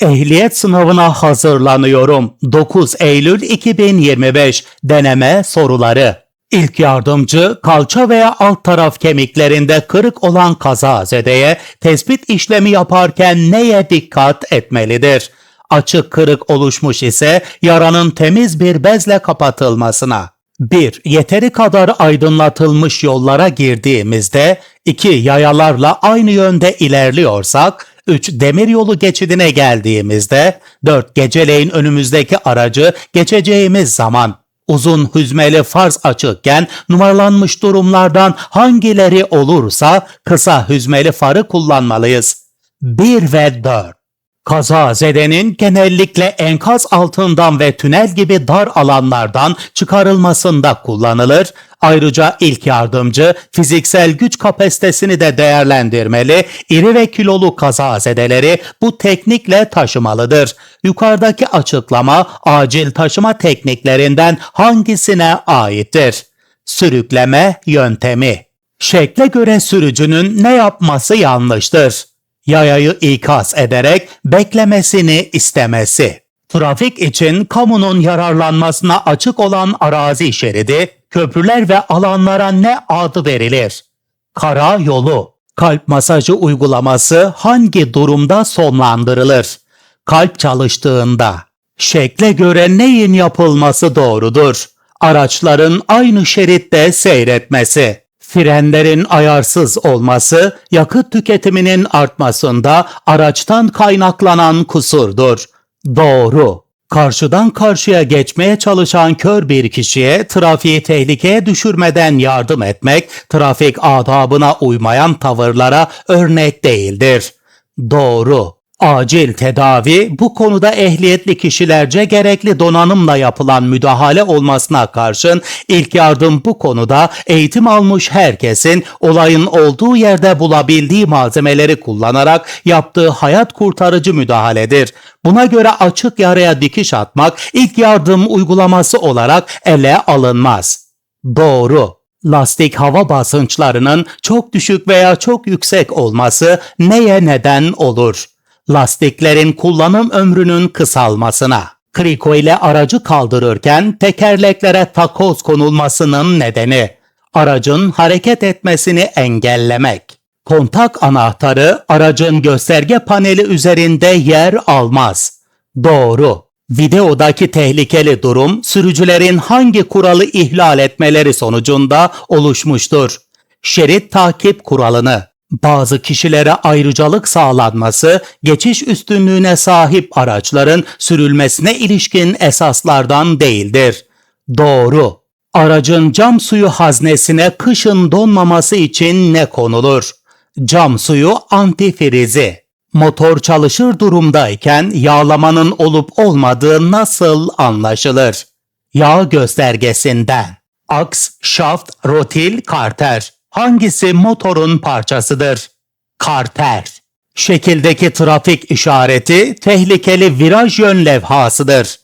Ehliyet sınavına hazırlanıyorum. 9 Eylül 2025 deneme soruları. İlk yardımcı kalça veya alt taraf kemiklerinde kırık olan kazazedeye tespit işlemi yaparken neye dikkat etmelidir? Açık kırık oluşmuş ise yaranın temiz bir bezle kapatılmasına. 1. Yeteri kadar aydınlatılmış yollara girdiğimizde 2. Yayalarla aynı yönde ilerliyorsak 3. Demiryolu geçidine geldiğimizde 4. Geceleyin önümüzdeki aracı geçeceğimiz zaman Uzun hüzmeli farz açıkken numaralanmış durumlardan hangileri olursa kısa hüzmeli farı kullanmalıyız. 1 ve 4 Kazazedenin genellikle enkaz altından ve tünel gibi dar alanlardan çıkarılmasında kullanılır. Ayrıca ilk yardımcı fiziksel güç kapasitesini de değerlendirmeli. İri ve kilolu kazazedeleri bu teknikle taşımalıdır. Yukarıdaki açıklama acil taşıma tekniklerinden hangisine aittir? Sürükleme yöntemi. Şekle göre sürücünün ne yapması yanlıştır? Yayayı ikaz ederek beklemesini istemesi. Trafik için kamunun yararlanmasına açık olan arazi şeridi, köprüler ve alanlara ne adı verilir? Kara yolu. Kalp masajı uygulaması hangi durumda sonlandırılır? Kalp çalıştığında. Şekle göre neyin yapılması doğrudur? Araçların aynı şeritte seyretmesi frenlerin ayarsız olması yakıt tüketiminin artmasında araçtan kaynaklanan kusurdur. Doğru. Karşıdan karşıya geçmeye çalışan kör bir kişiye trafiği tehlikeye düşürmeden yardım etmek, trafik adabına uymayan tavırlara örnek değildir. Doğru. Acil tedavi bu konuda ehliyetli kişilerce gerekli donanımla yapılan müdahale olmasına karşın ilk yardım bu konuda eğitim almış herkesin olayın olduğu yerde bulabildiği malzemeleri kullanarak yaptığı hayat kurtarıcı müdahaledir. Buna göre açık yaraya dikiş atmak ilk yardım uygulaması olarak ele alınmaz. Doğru. Lastik hava basınçlarının çok düşük veya çok yüksek olması neye neden olur? Lastiklerin kullanım ömrünün kısalmasına. Kriko ile aracı kaldırırken tekerleklere takoz konulmasının nedeni aracın hareket etmesini engellemek. Kontak anahtarı aracın gösterge paneli üzerinde yer almaz. Doğru. Videodaki tehlikeli durum sürücülerin hangi kuralı ihlal etmeleri sonucunda oluşmuştur? Şerit takip kuralını bazı kişilere ayrıcalık sağlanması, geçiş üstünlüğüne sahip araçların sürülmesine ilişkin esaslardan değildir. Doğru. Aracın cam suyu haznesine kışın donmaması için ne konulur? Cam suyu antifrizi. Motor çalışır durumdayken yağlamanın olup olmadığı nasıl anlaşılır? Yağ göstergesinden. Aks, şaft, rotil, karter. Hangisi motorun parçasıdır? Karter. Şekildeki trafik işareti tehlikeli viraj yön levhasıdır.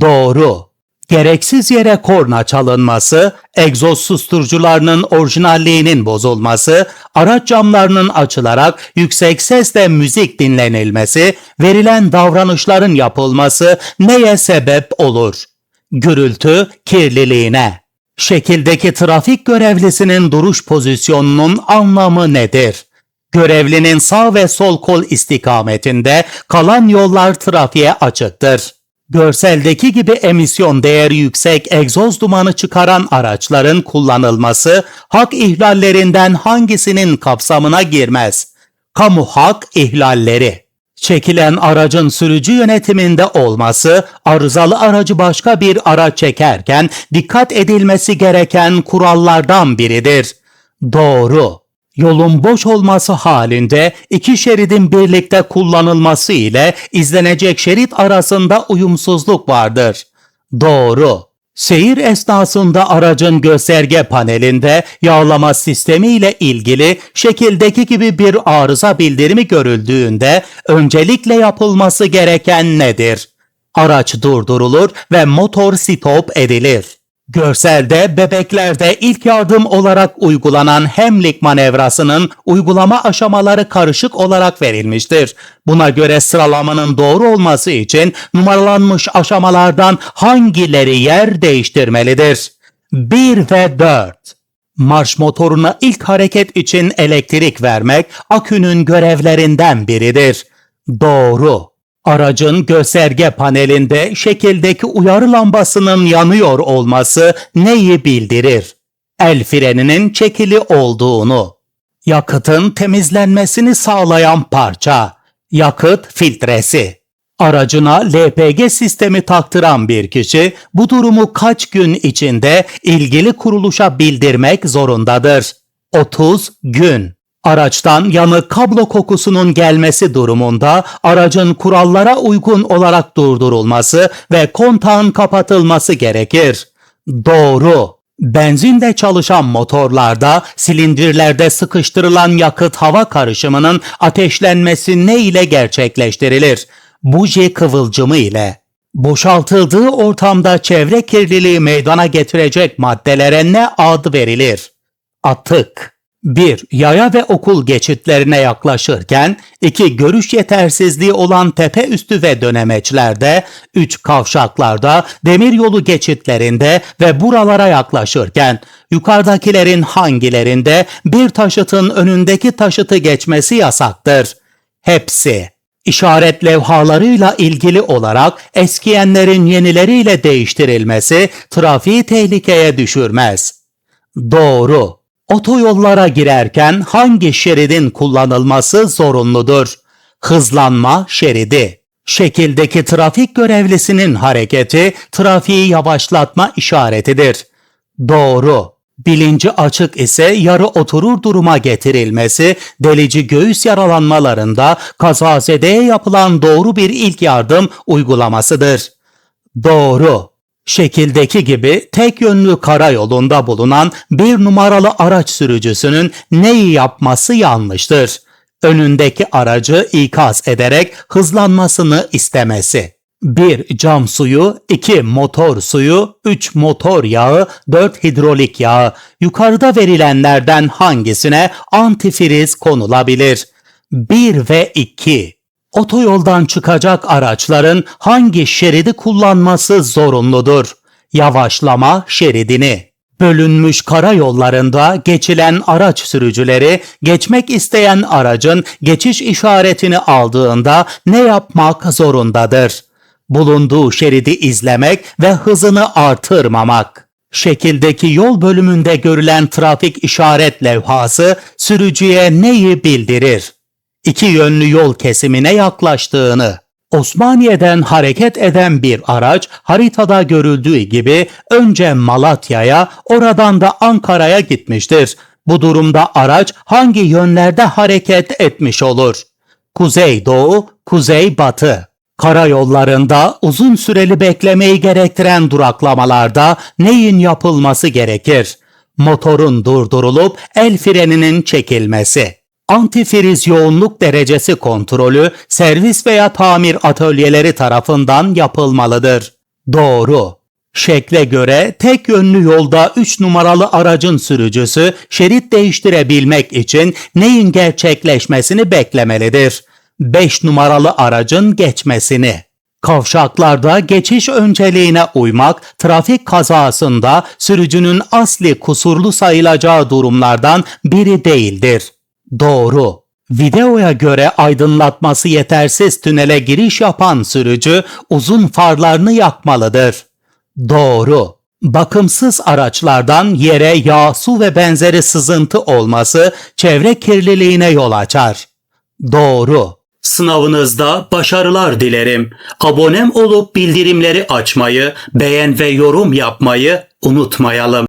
Doğru. Gereksiz yere korna çalınması, egzoz susturucularının orijinalliğinin bozulması, araç camlarının açılarak yüksek sesle müzik dinlenilmesi, verilen davranışların yapılması neye sebep olur? Gürültü kirliliğine. Şekildeki trafik görevlisinin duruş pozisyonunun anlamı nedir? Görevlinin sağ ve sol kol istikametinde kalan yollar trafiğe açıktır. Görseldeki gibi emisyon değeri yüksek egzoz dumanı çıkaran araçların kullanılması hak ihlallerinden hangisinin kapsamına girmez? Kamu hak ihlalleri çekilen aracın sürücü yönetiminde olması, arızalı aracı başka bir araç çekerken dikkat edilmesi gereken kurallardan biridir. Doğru. Yolun boş olması halinde iki şeridin birlikte kullanılması ile izlenecek şerit arasında uyumsuzluk vardır. Doğru. Seyir esnasında aracın gösterge panelinde yağlama sistemi ile ilgili şekildeki gibi bir arıza bildirimi görüldüğünde öncelikle yapılması gereken nedir? Araç durdurulur ve motor stop edilir. Görselde bebeklerde ilk yardım olarak uygulanan hemlik manevrasının uygulama aşamaları karışık olarak verilmiştir. Buna göre sıralamanın doğru olması için numaralanmış aşamalardan hangileri yer değiştirmelidir? 1 ve 4 Marş motoruna ilk hareket için elektrik vermek akünün görevlerinden biridir. Doğru. Aracın gösterge panelinde şekildeki uyarı lambasının yanıyor olması neyi bildirir? El freninin çekili olduğunu. Yakıtın temizlenmesini sağlayan parça. Yakıt filtresi. Aracına LPG sistemi taktıran bir kişi bu durumu kaç gün içinde ilgili kuruluşa bildirmek zorundadır? 30 gün. Araçtan yanık kablo kokusunun gelmesi durumunda aracın kurallara uygun olarak durdurulması ve kontağın kapatılması gerekir. Doğru. Benzinde çalışan motorlarda silindirlerde sıkıştırılan yakıt hava karışımının ateşlenmesi ne ile gerçekleştirilir? Buji kıvılcımı ile. Boşaltıldığı ortamda çevre kirliliği meydana getirecek maddelere ne ad verilir? Atık. 1. Yaya ve okul geçitlerine yaklaşırken 2. Görüş yetersizliği olan tepe üstü ve dönemeçlerde 3. Kavşaklarda, demiryolu geçitlerinde ve buralara yaklaşırken yukarıdakilerin hangilerinde bir taşıtın önündeki taşıtı geçmesi yasaktır? Hepsi. İşaret levhalarıyla ilgili olarak eskiyenlerin yenileriyle değiştirilmesi trafiği tehlikeye düşürmez. Doğru. Otoyollara girerken hangi şeridin kullanılması zorunludur? Hızlanma şeridi. Şekildeki trafik görevlisinin hareketi trafiği yavaşlatma işaretidir. Doğru. Bilinci açık ise yarı oturur duruma getirilmesi delici göğüs yaralanmalarında kazazedeye yapılan doğru bir ilk yardım uygulamasıdır. Doğru. Şekildeki gibi tek yönlü karayolunda bulunan bir numaralı araç sürücüsünün neyi yapması yanlıştır. Önündeki aracı ikaz ederek hızlanmasını istemesi. 1. Cam suyu, 2. Motor suyu, 3. Motor yağı, 4. Hidrolik yağı. Yukarıda verilenlerden hangisine antifriz konulabilir? 1 ve 2. Otoyoldan çıkacak araçların hangi şeridi kullanması zorunludur? Yavaşlama şeridini. Bölünmüş karayollarında geçilen araç sürücüleri geçmek isteyen aracın geçiş işaretini aldığında ne yapmak zorundadır? Bulunduğu şeridi izlemek ve hızını artırmamak. Şekildeki yol bölümünde görülen trafik işaret levhası sürücüye neyi bildirir? İki yönlü yol kesimine yaklaştığını, Osmaniye'den hareket eden bir araç haritada görüldüğü gibi önce Malatya'ya oradan da Ankara'ya gitmiştir. Bu durumda araç hangi yönlerde hareket etmiş olur? Kuzey doğu, kuzey batı. Karayollarında uzun süreli beklemeyi gerektiren duraklamalarda neyin yapılması gerekir? Motorun durdurulup el freninin çekilmesi. Antifriz yoğunluk derecesi kontrolü servis veya tamir atölyeleri tarafından yapılmalıdır. Doğru. Şekle göre tek yönlü yolda 3 numaralı aracın sürücüsü şerit değiştirebilmek için neyin gerçekleşmesini beklemelidir? 5 numaralı aracın geçmesini. Kavşaklarda geçiş önceliğine uymak trafik kazasında sürücünün asli kusurlu sayılacağı durumlardan biri değildir. Doğru. Videoya göre aydınlatması yetersiz tünele giriş yapan sürücü uzun farlarını yakmalıdır. Doğru. Bakımsız araçlardan yere yağ, su ve benzeri sızıntı olması çevre kirliliğine yol açar. Doğru. Sınavınızda başarılar dilerim. Abonem olup bildirimleri açmayı, beğen ve yorum yapmayı unutmayalım.